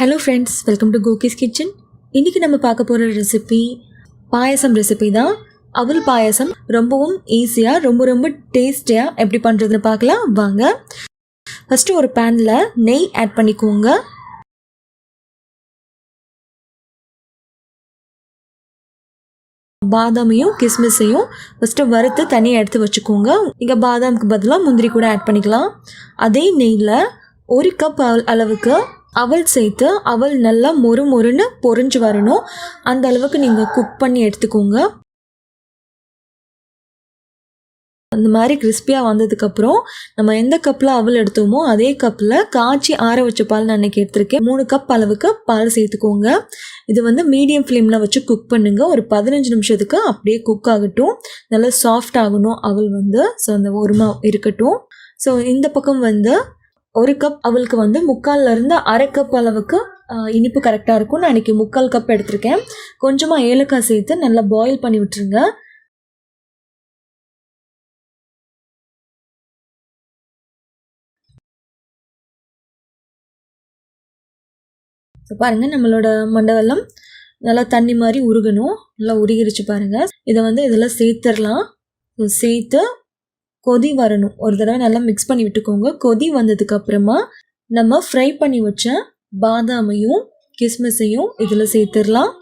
Hello friends welcome to Koki's kitchen இன்றைக்கி நம்ம பார்க்க போகிற ரெசிபி பாயசம் ரெசிபி தான். அவல் பாயசம் ரொம்பவும் ஈஸியாக ரொம்ப ரொம்ப டேஸ்டியாக எப்படி பண்ணுறதுன்னு பார்க்கலாம். வாங்க. ஃபஸ்ட்டு ஒரு பேனில் நெய் ஆட் பண்ணிக்கோங்க. பாதாமையும் கிஸ்மிஸையும் ஃபஸ்ட்டு வறுத்து தனியாக எடுத்து வச்சுக்கோங்க. இங்கே பாதாமுக்கு பதிலாக முந்திரி கூட ஆட் பண்ணிக்கலாம். அதே நெய்யில் ஒரு கப் அளவுக்கு அவல் சேர்த்து அவல் நல்லா மொறு மொறுன்னு பொறிஞ்சு வரணும். அந்த அளவுக்கு நீங்கள் குக் பண்ணி எடுத்துக்கோங்க. அந்த மாதிரி கிறிஸ்பியாக வந்ததுக்கப்புறம் நம்ம எந்த கப்பில் அவல் எடுத்தோமோ அதே கப்பில் காய்ச்சி ஆற வச்ச பால் நான் அன்றைக்கி எடுத்திருக்கேன். மூணு கப் அளவுக்கு பால் சேர்த்துக்கோங்க. இது வந்து மீடியம் ஃப்ளேமில் வச்சு குக் பண்ணுங்கள் ஒரு பதினஞ்சு நிமிஷத்துக்கு அப்படியே குக் ஆகட்டும். நல்லா சாஃப்ட் ஆகணும் அவல் வந்து. ஸோ அந்த ஒருமா இருக்கட்டும். ஸோ இந்த பக்கம் வந்து ஒரு கப் அவளுக்கு வந்து முக்கால்ல இருந்து அரை கப் அளவுக்கு இனிப்பு கரெக்டாக இருக்கும் நான் இன்றைக்கி முக்கால் கப் எடுத்திருக்கேன். கொஞ்சமாக ஏலக்காய் சேர்த்து நல்லா பாயில் பண்ணி விட்டுருங்க. ஸோ பாருங்கள் நம்மளோட மண்டவெல்லாம் நல்லா தண்ணி மாதிரி உருகணும். நல்லா உருகிருச்சு பாருங்கள் இதை வந்து இதெல்லாம் சேர்த்துடலாம். சேர்த்து கொதி வரணும். ஒரு தடவை நல்லா மிக்ஸ் பண்ணி விட்டுக்கோங்க. கொதி வந்ததுக்கப்புறமா நம்ம ஃப்ரை பண்ணி வச்ச பாதாமையும் கிஸ்மிஸையும் இதில் சேர்த்துடலாம்.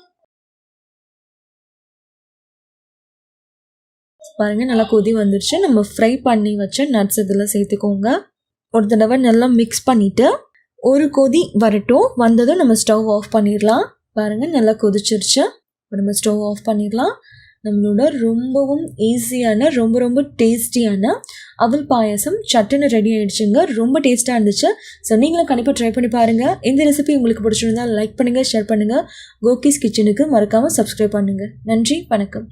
பாருங்க நல்லா கொதி வந்துடுச்சு நம்ம ஃப்ரை பண்ணி வச்ச நட்ஸ் இதில் சேர்த்துக்கோங்க. ஒரு தடவை நல்லா மிக்ஸ் பண்ணிவிட்டு ஒரு கொதி வரட்டும். வந்ததும் நம்ம ஸ்டவ் ஆஃப் பண்ணிடலாம். பாருங்கள் நல்லா கொதிச்சிருச்சு. நம்ம ஸ்டவ் ஆஃப் பண்ணிடலாம். நம்மளோட ரொம்பவும் ஈஸியான ரொம்ப ரொம்ப டேஸ்டியான அவல் பாயசம் சட்டுன்னு ரெடி ஆகிடுச்சுங்க ரொம்ப டேஸ்ட்டாக இருந்துச்சு. ஸோ நீங்களும் கண்டிப்பாக ட்ரை பண்ணி பாருங்கள் இந்த ரெசிபி உங்களுக்கு பிடிச்சிருந்தா லைக் பண்ணுங்கள் ஷேர் பண்ணுங்கள் கோகிஸ் கிச்சனுக்கு மறக்காமல் சப்ஸ்கிரைப் பண்ணுங்கள் நன்றி வணக்கம்.